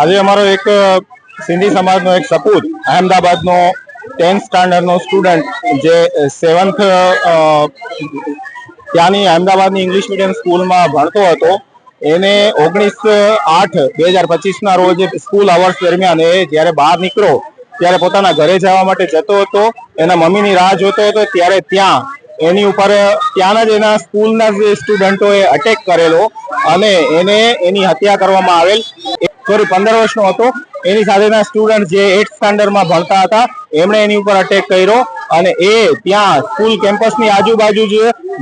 આજે અમારો એક સિંધી સમાજનો એક સપૂત, અહેમદાબાદનો ટેન્થ સ્ટાન્ડર્ડનો સ્ટુડન્ટ, જે સેવન્થ ત્યાંની અહેમદાબાદની ઇંગ્લિશ મીડિયમ સ્કૂલમાં ભણતો હતો. એને ઓગણીસ આઠ, બે હજાર પચીસના રોજ સ્કૂલ અવર્સ દરમિયાન એ જ્યારે બહાર નીકળો ત્યારે પોતાના ઘરે જવા માટે જતો હતો. એના મમ્મીની રાહ જોતો હતો. ત્યારે ત્યાં, એની ઉપર ત્યાંના જ એના સ્કૂલના જે સ્ટુડન્ટોએ અટેક કરેલો અને એને એની હત્યા કરવામાં આવેલ. સોરી, પંદર વર્ષનો હતો. એની સાથેના સ્ટુડન્ટ જે એટ સ્ટાન્ડર્ડમાં ભણતા હતા, એમણે એની ઉપર અટેક કર્યો અને એ ત્યાં સ્કૂલ કેમ્પસની આજુબાજુ જ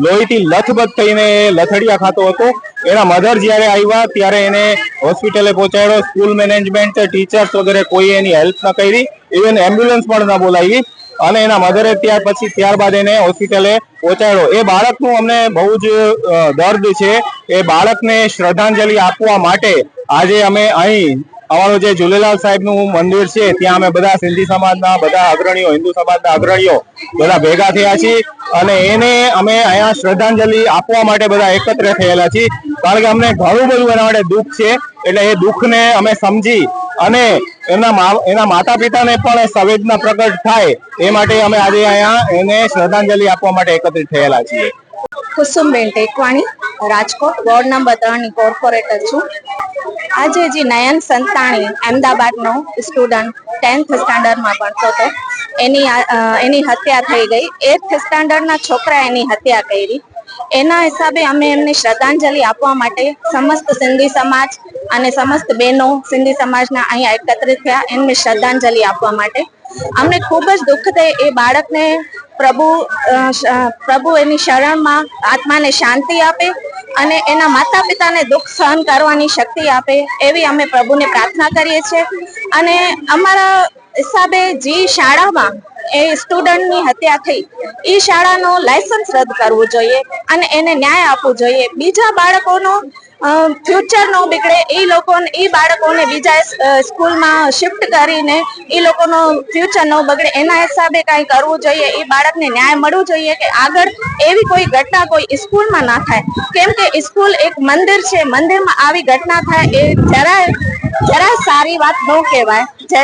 લોહીથી લથબથ થઈને લથડિયા ખાતો હતો. એના મધર જ્યારે આવ્યા, ત્યારે એને હોસ્પિટલે પહોંચાડ્યો. સ્કૂલ મેનેજમેન્ટ ટીચર્સ વગેરે કોઈ એની હેલ્પ ન કરી. ઇવન એમ્બ્યુલન્સ પણ ન બોલાવી. અને એના મધરે ત્યાર પછી ત્યારબાદ એને હોસ્પિટલે પહોંચાડ્યો. એ બાળકનું અમને બહુ જ દર્દ છે. એ બાળકને શ્રદ્ધાંજલિ આપવા માટે આજે અમે અહીં અમારું જે ઝૂલેલાલ સાહેબનું મંદિર છે, ત્યાં અમે બધા સિંધી સમાજના, બધા અગ્રણીઓ, હિન્દુ સમાજના અગ્રણીઓ બધા ભેગા થયા છીએ અને એને અમે અહીંયા શ્રદ્ધાંજલિ આપવા માટે બધા એકત્ર થયેલા છીએ. કારણ કે અમને ઘણું બધું એના માટે દુઃખ છે. એટલે એ દુઃખને અમે સમજી અને એમના એના માતા પિતાને પણ સંવેદના પ્રગટ થાય એ માટે અમે આજે અહીંયા એને શ્રદ્ધાંજલિ આપવા માટે એકત્રિત થયેલા છીએ. કુસુમબેન ટેકવાણી, રાજકોટ, વોર્ડ નંબર ત્રણની કોર્પોરેટર છું. આજે જે નયન સંતાણી અમદાવાદનો સ્ટુડન્ટ ટેન્થ સ્ટાન્ડર્ડમાં ભણતો હતો, એની એની હત્યા થઈ ગઈ. એથ સ્ટાન્ડર્ડના છોકરા એની હત્યા કરી. એના હિસાબે અમે એમને શ્રદ્ધાંજલિ આપવા માટે સમસ્ત સિંધી સમાજ અને સમસ્ત બહેનો સિંધી સમાજના અહીંયા એકત્રિત થયા, એમને શ્રદ્ધાંજલિ આપવા માટે. અમને ખૂબ જ દુઃખ થાય એ બાળકને પ્રભુ પ્રભુ એની શરણમાં આત્માને શાંતિ આપે અને એના માતા પિતાને દુઃખ સહન કરવાની શક્તિ આપે એવી અમે પ્રભુને પ્રાર્થના કરીએ છીએ. અને અમારા હિસાબે જે શાળામાં એ સ્ટુડન્ટની હત્યા થઈ. એ શાળાનો લાયસન્સ રદ કરવું જોઈએ અને એને ન્યાય આપવું જોઈએ. બીજા બાળકોનો ફ્યુચર નો બગડે એ લોકોને એ બાળકોને બીજા સ્કૂલમાં શિફ્ટ કરીને એ લોકોનો ફ્યુચર ન બગડે. એના હિસાબે કાંઈ કરવું જોઈએ. એ બાળકને ન્યાય મળવું જોઈએ કે આગળ એવી કોઈ ઘટના કોઈ સ્કૂલમાં ના થાય. કેમ કે સ્કૂલ એક મંદિર છે. મંદિરમાં આવી ઘટના થાય એ જરાય જરાય સારી વાત ન કહેવાય. જય